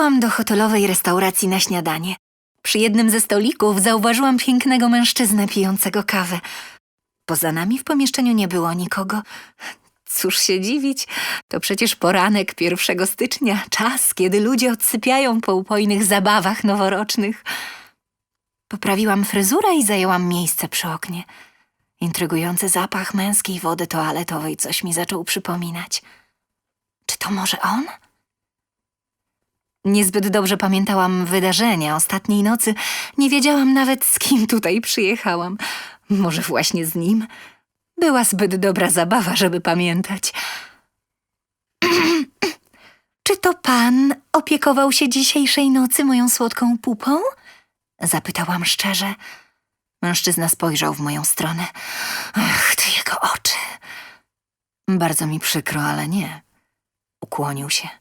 Weszłam do hotelowej restauracji na śniadanie. Przy jednym ze stolików zauważyłam pięknego mężczyznę pijącego kawę. Poza nami w pomieszczeniu nie było nikogo. Cóż się dziwić, to przecież poranek 1 stycznia, czas, kiedy ludzie odsypiają po upojnych zabawach noworocznych. Poprawiłam fryzurę i zajęłam miejsce przy oknie. Intrygujący zapach męskiej wody toaletowej coś mi zaczął przypominać. Czy to może on? Niezbyt dobrze pamiętałam wydarzenia ostatniej nocy. Nie wiedziałam nawet, z kim tutaj przyjechałam. Może właśnie z nim? Była zbyt dobra zabawa, żeby pamiętać. Czy to pan opiekował się dzisiejszej nocy moją słodką pupą? Zapytałam szczerze. Mężczyzna spojrzał w moją stronę. Ach, te jego oczy. Bardzo mi przykro, ale nie. Ukłonił się.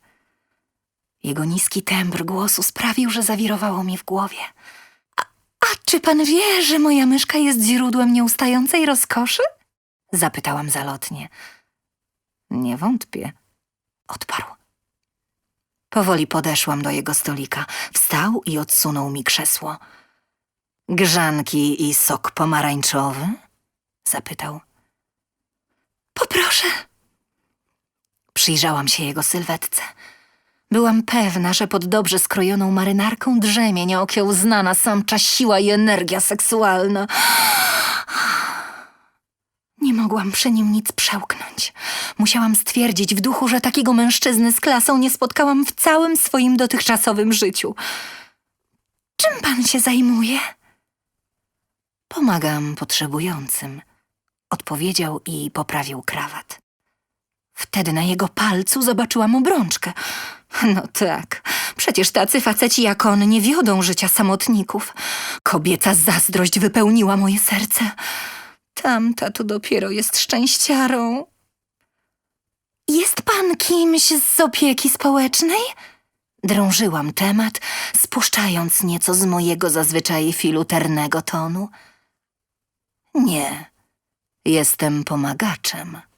Jego niski tembr głosu sprawił, że zawirowało mi w głowie. A, a czy pan wie, że moja myszka jest źródłem nieustającej rozkoszy? Zapytałam zalotnie. Nie wątpię, odparł. Powoli podeszłam do jego stolika. Wstał i odsunął mi krzesło. Grzanki i sok pomarańczowy? Zapytał. Poproszę. Przyjrzałam się jego sylwetce. Byłam pewna, że pod dobrze skrojoną marynarką drzemie nieokiełznana samcza siła i energia seksualna. Nie mogłam przy nim nic przełknąć. Musiałam stwierdzić w duchu, że takiego mężczyzny z klasą nie spotkałam w całym swoim dotychczasowym życiu. Czym pan się zajmuje? Pomagam potrzebującym, odpowiedział i poprawił krawat. Wtedy na jego palcu zobaczyłam obrączkę. No tak, przecież tacy faceci jak on nie wiodą życia samotników. Kobieca zazdrość wypełniła moje serce. Tamta tu dopiero jest szczęściarą. Jest pan kimś z opieki społecznej? Drążyłam temat, spuszczając nieco z mojego zazwyczaj filuternego tonu. Nie, jestem pomagaczem.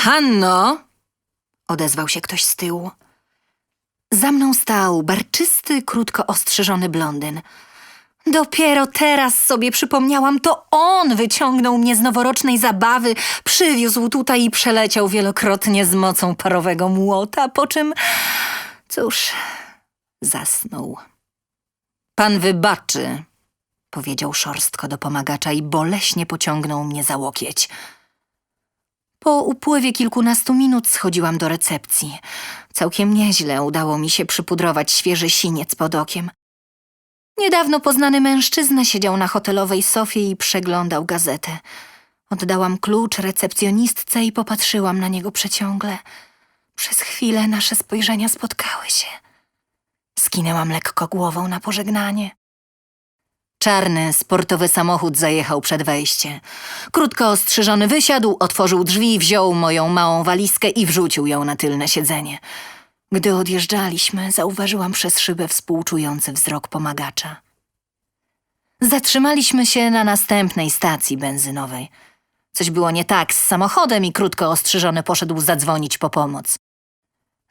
Hanno! odezwał się ktoś z tyłu. Za mną stał barczysty, krótko ostrzyżony blondyn. Dopiero teraz sobie przypomniałam, to on wyciągnął mnie z noworocznej zabawy, przywiózł tutaj i przeleciał wielokrotnie z mocą parowego młota, po czym, cóż, zasnął. Pan wybaczy, powiedział szorstko do pomagacza i boleśnie pociągnął mnie za łokieć. Po upływie kilkunastu minut schodziłam do recepcji. Całkiem nieźle udało mi się przypudrować świeży siniec pod okiem. Niedawno poznany mężczyzna siedział na hotelowej sofie i przeglądał gazetę. Oddałam klucz recepcjonistce i popatrzyłam na niego przeciągle. Przez chwilę nasze spojrzenia spotkały się. Skinęłam lekko głową na pożegnanie. Czarny, sportowy samochód zajechał przed wejście. Krótko ostrzyżony wysiadł, otworzył drzwi, wziął moją małą walizkę i wrzucił ją na tylne siedzenie. Gdy odjeżdżaliśmy, zauważyłam przez szybę współczujący wzrok pomagacza. Zatrzymaliśmy się na następnej stacji benzynowej. Coś było nie tak z samochodem i krótko ostrzyżony poszedł zadzwonić po pomoc.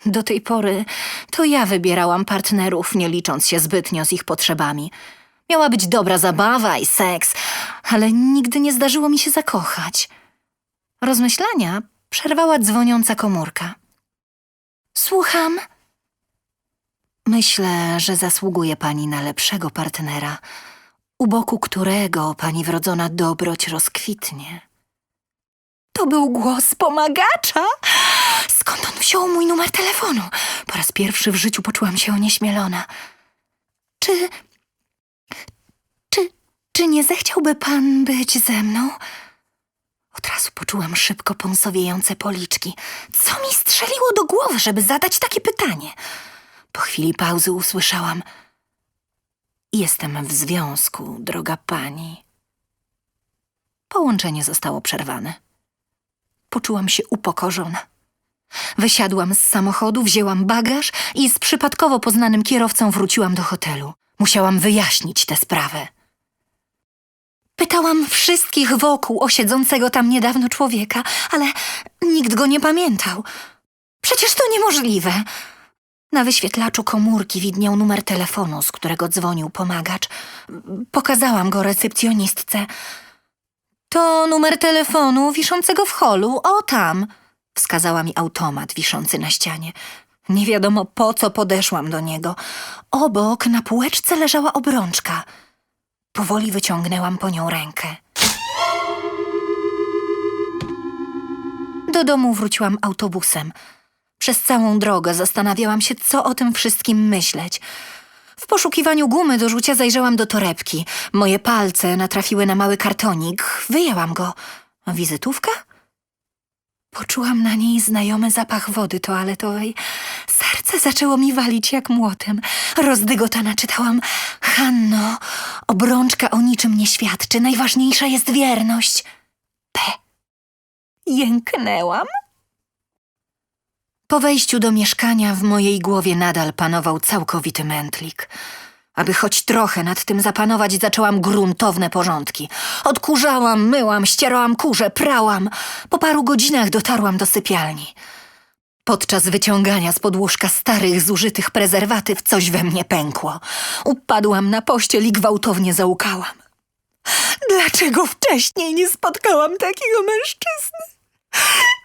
Do tej pory to ja wybierałam partnerów, nie licząc się zbytnio z ich potrzebami. Miała być dobra zabawa i seks, ale nigdy nie zdarzyło mi się zakochać. Rozmyślania przerwała dzwoniąca komórka. Słucham. Myślę, że zasługuje pani na lepszego partnera, u boku którego pani wrodzona dobroć rozkwitnie. To był głos pomagacza? Skąd on wziął mój numer telefonu? Po raz pierwszy w życiu poczułam się onieśmielona. Czy. Czy. Nie zechciałby pan być ze mną? Od razu poczułam szybko pąsowiejące policzki. Co mi strzeliło do głowy, żeby zadać takie pytanie? Po chwili pauzy usłyszałam: Jestem w związku, droga pani. Połączenie zostało przerwane. Poczułam się upokorzona. Wysiadłam z samochodu, wzięłam bagaż i z przypadkowo poznanym kierowcą wróciłam do hotelu. Musiałam wyjaśnić tę sprawę. Pytałam wszystkich wokół o siedzącego tam niedawno człowieka, ale nikt go nie pamiętał. Przecież to niemożliwe. Na wyświetlaczu komórki widniał numer telefonu, z którego dzwonił pomagacz. Pokazałam go recepcjonistce. To numer telefonu wiszącego w holu, o tam, wskazała mi automat wiszący na ścianie. Nie wiadomo po co podeszłam do niego. Obok na półeczce leżała obrączka. Powoli wyciągnęłam po nią rękę. Do domu wróciłam autobusem. Przez całą drogę zastanawiałam się, co o tym wszystkim myśleć. W poszukiwaniu gumy do rzucia zajrzałam do torebki. Moje palce natrafiły na mały kartonik. Wyjęłam go. Wizytówka? Poczułam na niej znajomy zapach wody toaletowej. Serce zaczęło mi walić jak młotem. Rozdygotana czytałam Hanno, obrączka o niczym nie świadczy. Najważniejsza jest wierność. P. Jęknęłam. Po wejściu do mieszkania w mojej głowie nadal panował całkowity mętlik. Aby choć trochę nad tym zapanować, zaczęłam gruntowne porządki. Odkurzałam, myłam, ścierałam kurze, prałam. Po paru godzinach dotarłam do sypialni. Podczas wyciągania z podłóżka starych, zużytych prezerwatyw coś we mnie pękło. Upadłam na pościel i gwałtownie załukałam. Dlaczego wcześniej nie spotkałam takiego mężczyzny?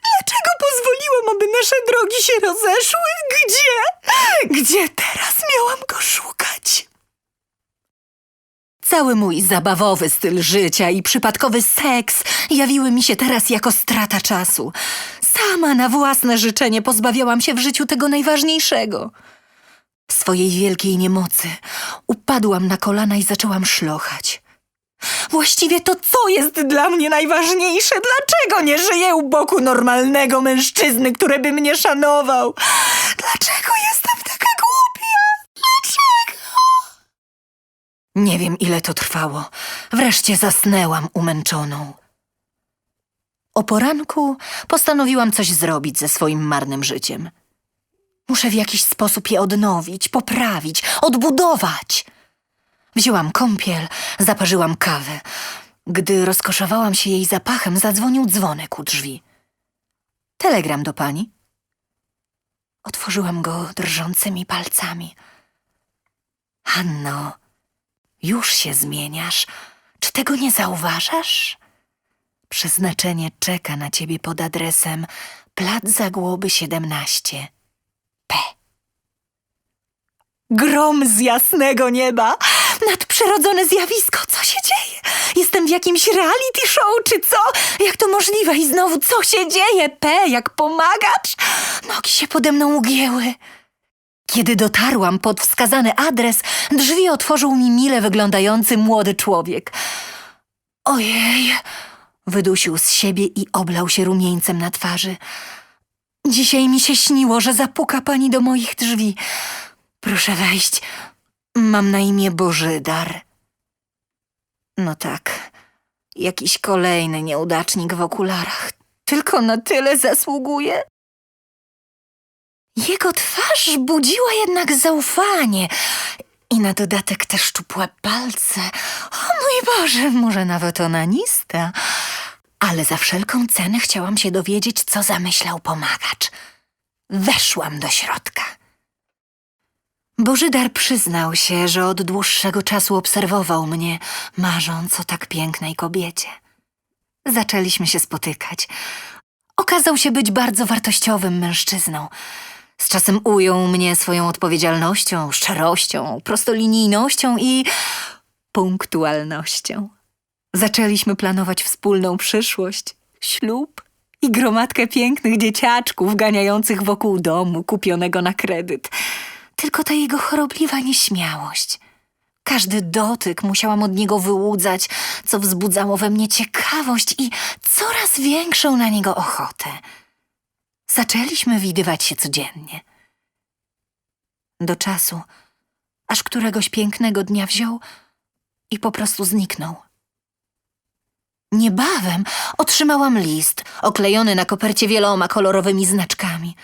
Dlaczego pozwoliłam, aby nasze drogi się rozeszły? Gdzie? Gdzie teraz miałam go szukać? Cały mój zabawowy styl życia i przypadkowy seks jawiły mi się teraz jako strata czasu. Sama na własne życzenie pozbawiałam się w życiu tego najważniejszego. W swojej wielkiej niemocy upadłam na kolana i zaczęłam szlochać. Właściwie to co jest dla mnie najważniejsze? Dlaczego nie żyję u boku normalnego mężczyzny, który by mnie szanował? Dlaczego jestem taka głupia? Dlaczego? Nie wiem, ile to trwało. Wreszcie zasnęłam umęczoną. O poranku postanowiłam coś zrobić ze swoim marnym życiem. Muszę w jakiś sposób je odnowić, poprawić, odbudować. Wzięłam kąpiel, zaparzyłam kawę. Gdy rozkoszowałam się jej zapachem, zadzwonił dzwonek u drzwi. Telegram do pani. Otworzyłam go drżącymi palcami. Hanno, już się zmieniasz. Czy tego nie zauważasz? Przeznaczenie czeka na ciebie pod adresem Plac Zagłoby 17. P. Grom z jasnego nieba! Nadprzyrodzone zjawisko, co się dzieje? Jestem w jakimś reality show, czy co? Jak to możliwe? I znowu, co się dzieje? P, jak pomagacz? Nogi się pode mną ugięły. Kiedy dotarłam pod wskazany adres, drzwi otworzył mi mile wyglądający młody człowiek. Ojej, wydusił z siebie i oblał się rumieńcem na twarzy. Dzisiaj mi się śniło, że zapuka pani do moich drzwi. Proszę wejść. Mam na imię Bożydar. No tak, jakiś kolejny nieudacznik w okularach. Tylko na tyle zasługuje. Jego twarz budziła jednak zaufanie i na dodatek te szczupłe palce. O mój Boże, może nawet onanista. Ale za wszelką cenę chciałam się dowiedzieć, co zamyślał pomagacz. Weszłam do środka. Bożydar przyznał się, że od dłuższego czasu obserwował mnie, marząc o tak pięknej kobiecie. Zaczęliśmy się spotykać. Okazał się być bardzo wartościowym mężczyzną. Z czasem ujął mnie swoją odpowiedzialnością, szczerością, prostolinijnością i punktualnością. Zaczęliśmy planować wspólną przyszłość, ślub i gromadkę pięknych dzieciaczków ganiających wokół domu kupionego na kredyt. Tylko ta jego chorobliwa nieśmiałość. Każdy dotyk musiałam od niego wyłudzać, co wzbudzało we mnie ciekawość i coraz większą na niego ochotę. Zaczęliśmy widywać się codziennie. Do czasu, aż któregoś pięknego dnia wziął i po prostu zniknął. Niebawem otrzymałam list, oklejony na kopercie wieloma kolorowymi znaczkami.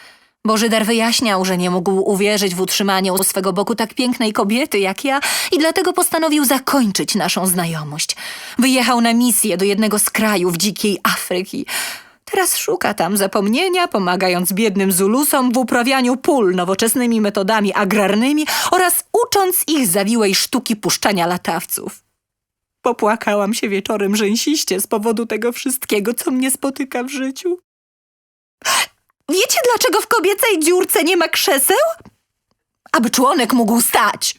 Bożydar wyjaśniał, że nie mógł uwierzyć w utrzymanie u swego boku tak pięknej kobiety jak ja i dlatego postanowił zakończyć naszą znajomość. Wyjechał na misję do jednego z krajów dzikiej Afryki. Teraz szuka tam zapomnienia, pomagając biednym Zulusom w uprawianiu pól nowoczesnymi metodami agrarnymi oraz ucząc ich zawiłej sztuki puszczania latawców. Popłakałam się wieczorem rzęsiście z powodu tego wszystkiego, co mnie spotyka w życiu. Wiecie, dlaczego w kobiecej dziurce nie ma krzeseł? Aby członek mógł stać.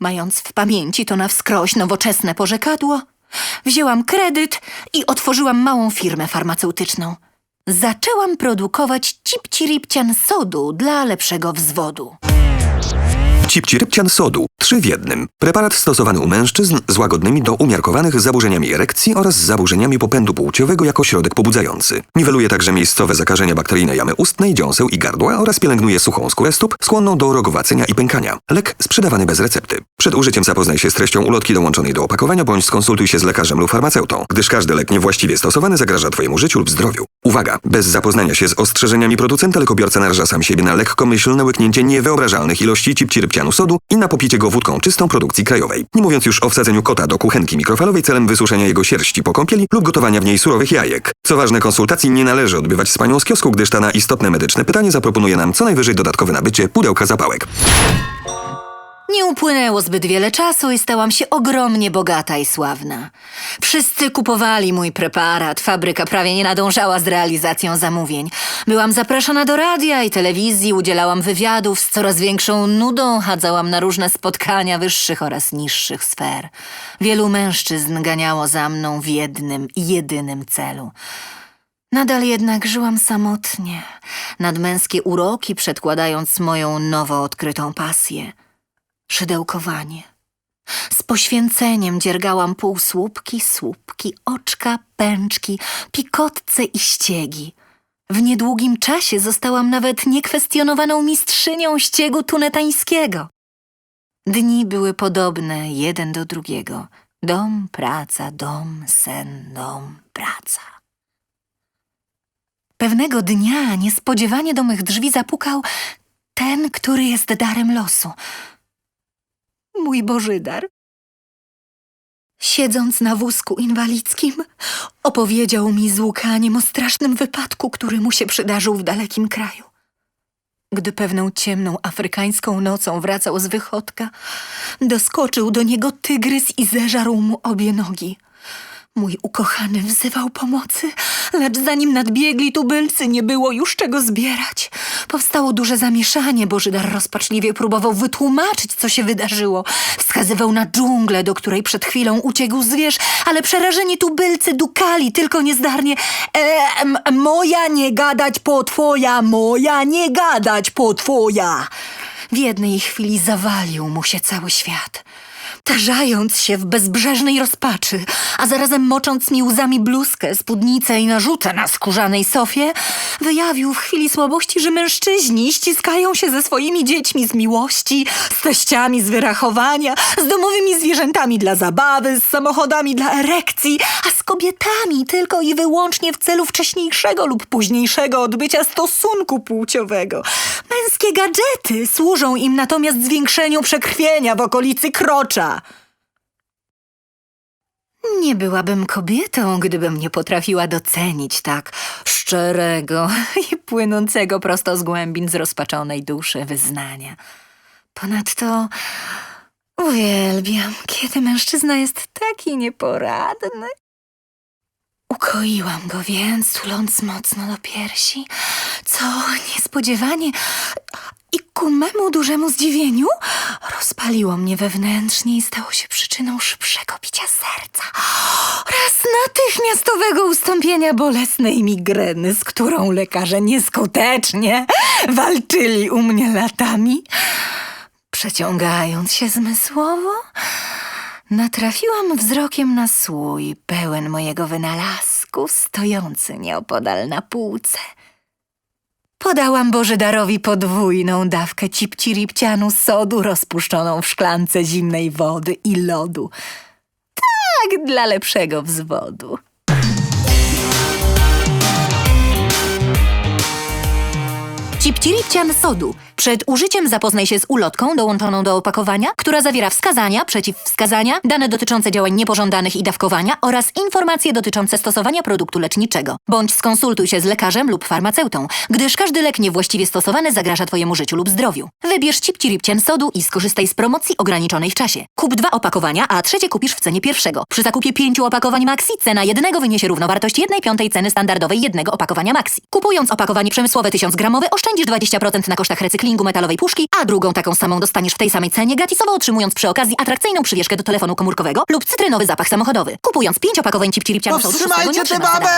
Mając w pamięci to na wskroś nowoczesne porzekadło, wzięłam kredyt i otworzyłam małą firmę farmaceutyczną. Zaczęłam produkować cipciripcian sodu dla lepszego wzwodu. Cipciripcian sodu. Trzy w jednym. Preparat stosowany u mężczyzn z łagodnymi do umiarkowanych zaburzeniami erekcji oraz zaburzeniami popędu płciowego jako środek pobudzający. Niweluje także miejscowe zakażenia bakteryjne jamy ustnej, dziąseł i gardła oraz pielęgnuje suchą skórę stóp skłonną do rogowacenia i pękania. Lek sprzedawany bez recepty. Przed użyciem zapoznaj się z treścią ulotki dołączonej do opakowania bądź skonsultuj się z lekarzem lub farmaceutą, gdyż każdy lek niewłaściwie stosowany zagraża Twojemu życiu lub zdrowiu. Uwaga! Bez zapoznania się z ostrzeżeniami producenta lekobiorca naraża sam siebie na lekkomyślne łyknięcie niewyobrażalnych ilości cipciripcianu sodu i na popicie go wódką czystą produkcji krajowej. Nie mówiąc już o wsadzeniu kota do kuchenki mikrofalowej celem wysuszenia jego sierści po kąpieli lub gotowania w niej surowych jajek. Co ważne, konsultacji nie należy odbywać z panią z kiosku, gdyż ta na istotne medyczne pytanie zaproponuje nam co najwyżej dodatkowe nabycie pudełka zapałek. Nie upłynęło zbyt wiele czasu i stałam się ogromnie bogata i sławna. Wszyscy kupowali mój preparat, fabryka prawie nie nadążała z realizacją zamówień. Byłam zapraszana do radia i telewizji, udzielałam wywiadów, z coraz większą nudą chadzałam na różne spotkania wyższych oraz niższych sfer. Wielu mężczyzn ganiało za mną w jednym i jedynym celu. Nadal jednak żyłam samotnie, nad męskie uroki przedkładając moją nowo odkrytą pasję szydełkowanie. Z poświęceniem dziergałam półsłupki, słupki, oczka, pęczki, pikotce i ściegi. W niedługim czasie zostałam nawet niekwestionowaną mistrzynią ściegu tunetańskiego. Dni były podobne jeden do drugiego. Dom, praca, dom, sen, dom, praca. Pewnego dnia niespodziewanie do mych drzwi zapukał ten, który jest darem losu – mój Bożydar. Siedząc na wózku inwalidzkim, opowiedział mi z łkaniem o strasznym wypadku, który mu się przydarzył w dalekim kraju. Gdy pewną ciemną afrykańską nocą wracał z wychodka, doskoczył do niego tygrys i zeżarł mu obie nogi. Mój ukochany wzywał pomocy, lecz zanim nadbiegli tubylcy, nie było już czego zbierać. Powstało duże zamieszanie, Bożydar rozpaczliwie próbował wytłumaczyć, co się wydarzyło. Wskazywał na dżunglę, do której przed chwilą uciekł zwierz, ale przerażeni tubylcy dukali tylko niezdarnie. E, moja nie gadać po twoja, moja nie gadać po twoja. W jednej chwili zawalił mu się cały świat tarzając się w bezbrzeżnej rozpaczy, a zarazem mocząc mi łzami bluzkę, spódnicę i narzutę na skórzanej sofie, wyjawił w chwili słabości, że mężczyźni ściskają się ze swoimi dziećmi z miłości, z teściami z wyrachowania, z domowymi zwierzętami dla zabawy, z samochodami dla erekcji, a z kobietami tylko i wyłącznie w celu wcześniejszego lub późniejszego odbycia stosunku płciowego. Męskie gadżety służą im natomiast zwiększeniu przekrwienia w okolicy krocza. Nie byłabym kobietą, gdybym nie potrafiła docenić tak szczerego i płynącego prosto z głębin zrozpaczonej duszy wyznania. Ponadto uwielbiam, kiedy mężczyzna jest taki nieporadny. Ukoiłam go więc, tuląc mocno do piersi, co niespodziewanie i ku memu dużemu zdziwieniu rozpaliło mnie wewnętrznie i stało się przyczyną szybszego bicia serca oraz natychmiastowego ustąpienia bolesnej migreny, z którą lekarze nieskutecznie walczyli u mnie latami. Przeciągając się zmysłowo, natrafiłam wzrokiem na słój pełen mojego wynalazku, stojący nieopodal na półce. Podałam Bożydarowi podwójną dawkę cipciripcianu sodu rozpuszczoną w szklance zimnej wody i lodu. Tak, dla lepszego wzwodu. Cipciripcian sodu. Przed użyciem zapoznaj się z ulotką dołączoną do opakowania, która zawiera wskazania, przeciwwskazania, dane dotyczące działań niepożądanych i dawkowania oraz informacje dotyczące stosowania produktu leczniczego. Bądź skonsultuj się z lekarzem lub farmaceutą, gdyż każdy lek niewłaściwie stosowany zagraża Twojemu życiu lub zdrowiu. Wybierz Cipciripcian sodu i skorzystaj z promocji ograniczonej w czasie. Kup dwa opakowania, a trzecie kupisz w cenie pierwszego. Przy zakupie pięciu opakowań Maxi cena jednego wyniesie równowartość jednej piątej ceny standardowej jednego opakowania Maxi. Kupując opakowanie przemysłowe 1000 gramowe oszczędzisz Oszczędzisz 20% na kosztach recyklingu metalowej puszki, a drugą taką samą dostaniesz w tej samej cenie gratisowo otrzymując przy okazji atrakcyjną przywieszkę do telefonu komórkowego lub cytrynowy zapach samochodowy. Kupując pięciopakowe cipci lipcianu sodu, Powstrzymajcie tę babę!